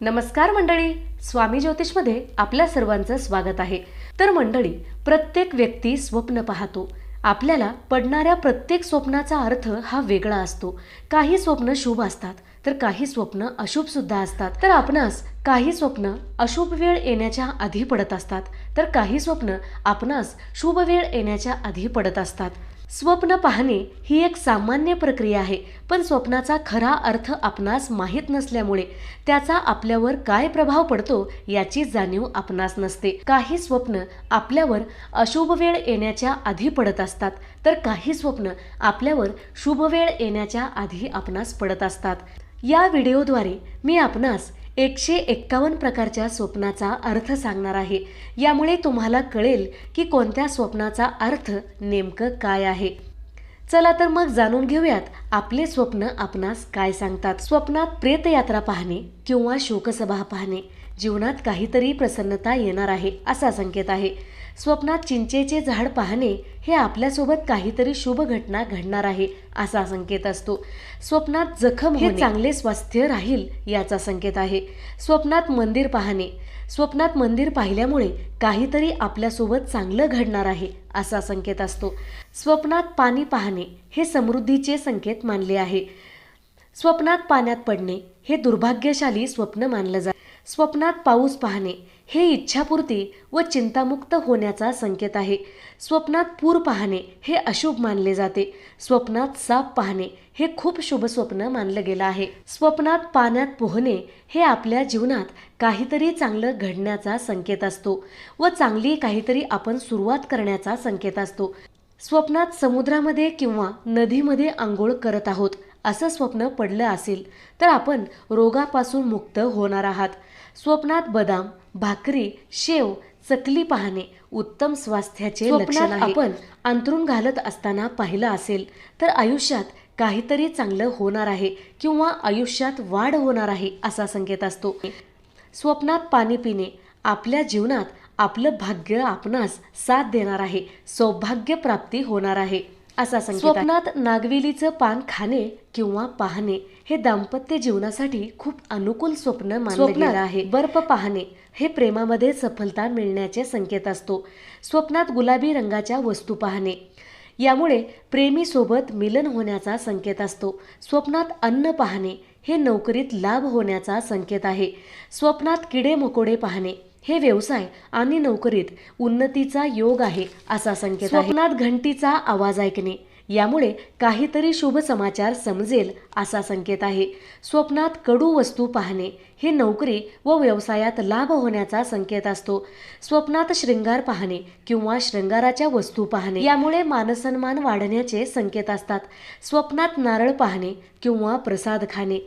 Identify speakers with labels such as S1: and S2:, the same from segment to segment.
S1: नमस्कार मंडळी स्वामी ज्योतिषमध्ये आपल्या सर्वांचं स्वागत आहे. तर मंडळी प्रत्येक व्यक्ती स्वप्न पाहतो. आपल्याला पडणाऱ्या प्रत्येक स्वप्नाचा अर्थ हा वेगळा असतो. काही स्वप्न शुभ असतात तर काही स्वप्न अशुभ सुद्धा असतात. तर आपणास काही स्वप्न अशुभ वेळ येण्याच्या आधी पडत असतात तर काही स्वप्न आपणास शुभ वेळ येण्याच्या आधी पडत असतात. स्वप्न पाहणे ही एक सामान्य प्रक्रिया आहे पण स्वप्नाचा खरा अर्थ आपणास माहीत नसल्यामुळे त्याचा आपल्यावर काय प्रभाव पडतो याची जाणीव आपणास नसते. काही स्वप्न आपल्यावर अशुभ वेळ येण्याच्या आधी पडत असतात तर काही स्वप्न आपल्यावर शुभ वेळ येण्याच्या आधी आपणास पडत असतात. या व्हिडिओद्वारे मी आपणास एकशे एक्कावन्न प्रकारच्या स्वप्नाचा अर्थ सांगणार आहे. यामुळे तुम्हाला कळेल की कोणत्या स्वप्नाचा अर्थ नेमकं काय आहे. चला तर मग जाणून घेऊयात आपले स्वप्न आपणास काय सांगतात. स्वप्नात प्रेतयात्रा पाहणे किंवा शोकसभा पाहणे. जीवनात काहीतरी प्रसन्नता येणार आहे असा संकेत आहे. स्वप्नात चिंचेचे झाड पाहणे हे आपल्यासोबत काहीतरी शुभ घटना घडणार आहे असा संकेत असतो. स्वप्नात जखम हे चांगले स्वास्थ्य राहील याचा संकेत आहे. स्वप्नात मंदिर पाहणे. स्वप्नात मंदिर पाहिल्यामुळे काहीतरी आपल्यासोबत चांगलं घडणार आहे असा संकेत असतो. स्वप्नात पाणी पाहणे हे समृद्धीचे संकेत मानले आहे. स्वप्नात पाण्यात पडणे हे दुर्भाग्यशाली स्वप्न मानलं जाते स्वप्नात पाऊस पाहणे हे इच्छापूर्ती व चिंतामुक्त होण्याचा संकेत आहे. स्वप्नात पूर पाहणे हे अशुभ मानले जाते. स्वप्नात साप पाहणे हे खूप शुभ स्वप्न मानलं गेलं आहे. स्वप्नात पाण्यात पोहणे हे आपल्या जीवनात काहीतरी चांगलं घडण्याचा संकेत असतो व चांगली काहीतरी आपण सुरुवात करण्याचा संकेत असतो. स्वप्नात समुद्रामध्ये किंवा नदीमध्ये आंघोळ करत आहोत. असं स्वप्न पडलं असेल तर आपण रोगापासून मुक्त होणार आहात. स्वप्नात बदाम भाकरी शेव चकली पाहणे उत्तम स्वास्थ्याचे लक्षण आपण अंतरून घालत असताना पाहिलं असेल तर आयुष्यात काहीतरी चांगलं होणार आहे किंवा आयुष्यात वाढ होणार आहे असा संकेत असतो. स्वप्नात पाणी पिणे आपल्या जीवनात आपलं भाग्य आपणास साथ देणार आहे सौभाग्य प्राप्ती होणार आहे. असा स्वप्नात नागवेलीचं पान खाणे किंवा पाहणे हे दाम्पत्य जीवनासाठी खूप अनुकूल स्वप्न मानलं गेलं आहे. बर्फ पाहणे हे प्रेमामध्ये सफलता मिळण्याचे संकेत असतो. स्वप्नात गुलाबी रंगाच्या वस्तू पाहणे यामुळे प्रेमीसोबत मिलन होण्याचा संकेत असतो. स्वप्नात अन्न पाहणे हे नोकरीत लाभ होण्याचा संकेत आहे. स्वप्नात किडे मकोडे पाहणे हे व्यवसाय आणि नोकरीत उन्नतीचा योग आहे असा संकेत स्वप्नात घंटीचा आवाज ऐकणे यामुळे काहीतरी शुभ समाचार समजेल असा संकेत आहे. स्वप्नात कडू वस्तू पाहणे हे नोकरी व व्यवसायात लाभ होण्याचा संकेत असतो. स्वप्नात शृंगार पाहणे किंवा शृंगाराच्या वस्तू पाहणे यामुळे मानसन्मान वाढण्याचे संकेत असतात. स्वप्नात नारळ पाहणे किंवा प्रसाद खाणे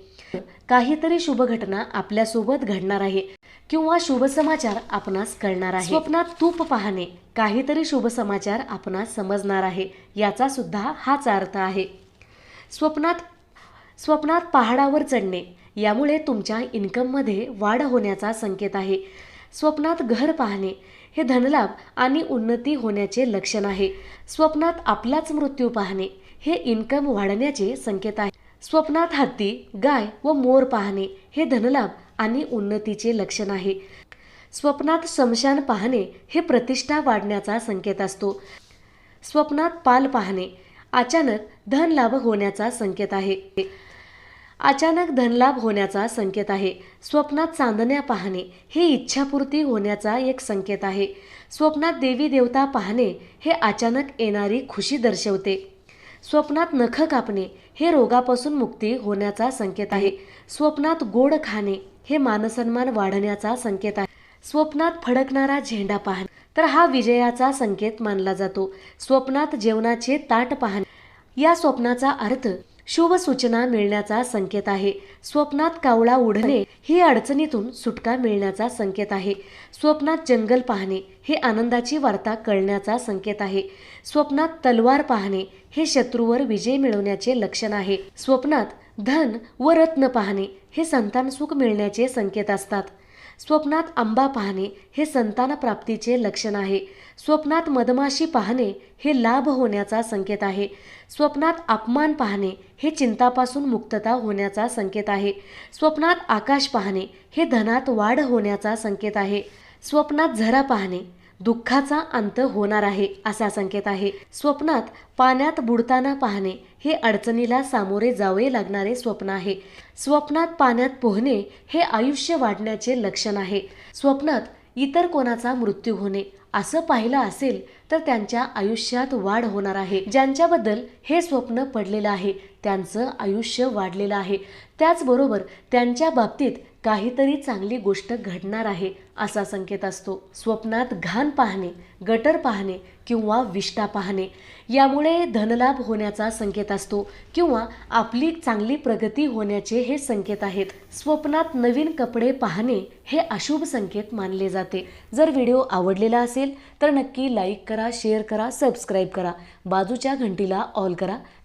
S1: काहीतरी शुभ घटना आपल्यासोबत घडणार आहे किंवा शुभ समाचार आपणास कळणार आहे. स्वप्नात तूप पाहणे काहीतरी शुभ समाचार आपणास समजणार आहे याचा सुद्धा हाच अर्थ आहे. स्वप्नात स्वप्नात पहाडावर चढणे यामुळे तुमच्या इन्कममध्ये वाढ होण्याचा संकेत आहे. स्वप्नात घर पाहणे हे धनलाभ आणि उन्नती होण्याचे लक्षण आहे. स्वप्नात आपलाच मृत्यू पाहणे हे इन्कम वाढण्याचे संकेत आहे. स्वप्नात हत्ती गाय व मोर पाहणे हे धनलाभ आणि उन्नतीचे लक्षण आहे. स्वप्नात समशान पाहणे हे प्रतिष्ठा वाढण्याचा संकेत असतो. स्वप्नात पाल पाहणे अचानक धनलाभ होण्याचा संकेत आहे. अचानक धनलाभ होण्याचा संकेत आहे. स्वप्नात चांदण्या पाहणे हे इच्छापूर्ती होण्याचा एक संकेत आहे. स्वप्नात देवी देवता पाहणे हे अचानक येणारी खुशी दर्शवते. स्वप्नात नख कापणे हे रोगापासून मुक्ती होण्याचा संकेत आहे. स्वप्नात गोड खाणे हे मानसन्मान वाढण्याचा संकेत आहे. स्वप्नात फडकणारा झेंडा पाहणे तर हा विजयाचा संकेत मानला जातो. स्वप्नात जेवणाचे ताट पाहणे या स्वप्नाचा अर्थ शुभ सूचना मिळण्याचा संकेत आहे. स्वप्नात कावळा उडणे ही अडचणीतून सुटका मिळण्याचा संकेत आहे. स्वप्नात जंगल पाहणे हे आनंदाची वार्ता कळण्याचा संकेत आहे. स्वप्नात तलवार पाहणे हे शत्रूवर विजय मिळवण्याचे लक्षण आहे. स्वप्नात धन व रत्न पाहणे हे संतान सुख मिळण्याचे संकेत असतात. स्वप्नात आंबा पाहणे हे संतानप्राप्तीचे लक्षण आहे. स्वप्नात मधमाशी पाहणे हे लाभ होण्याचा संकेत आहे. स्वप्नात अपमान पाहणे हे चिंतापासून मुक्तता होण्याचा संकेत आहे. स्वप्नात आकाश पाहणे हे धनात वाढ होण्याचा संकेत आहे. स्वप्नात झरा पाहणे दुःखाचा अंत होणार आहे असा संकेत आहे. स्वप्नात पाण्यात बुडताना पाहणे हे अडचणीला सामोरे जावे लागणारे स्वप्न आहे. स्वप्नात पाण्यात पोहणे हे आयुष्य वाढण्याचे लक्षण आहे. स्वप्नात इतर कोणाचा मृत्यू होणे असं पाहिलं असेल तर त्यांच्या आयुष्यात वाढ होणार आहे. ज्यांच्याबद्दल हे स्वप्न पडलेलं आहे त्यांचं आयुष्य वाढलेलं आहे. त्याचबरोबर त्यांच्या बाबतीत काहीतरी चांगली गोष्ट घडणार आहे असा संकेत असतो. स्वप्नात घाण पाहणे गटर पाहणे किंवा विष्टा पाहणे यामुळे धनलाभ होण्याचा संकेत असतो किंवा आपली चांगली प्रगती होण्याचे हे संकेत आहेत. स्वप्नात नवीन कपडे पाहणे हे अशुभ संकेत मानले जाते. जर व्हिडिओ आवडलेला असेल तर नक्की लाईक करा शेअर करा सबस्क्राईब करा. बाजूच्या घंटीला ऑल करा.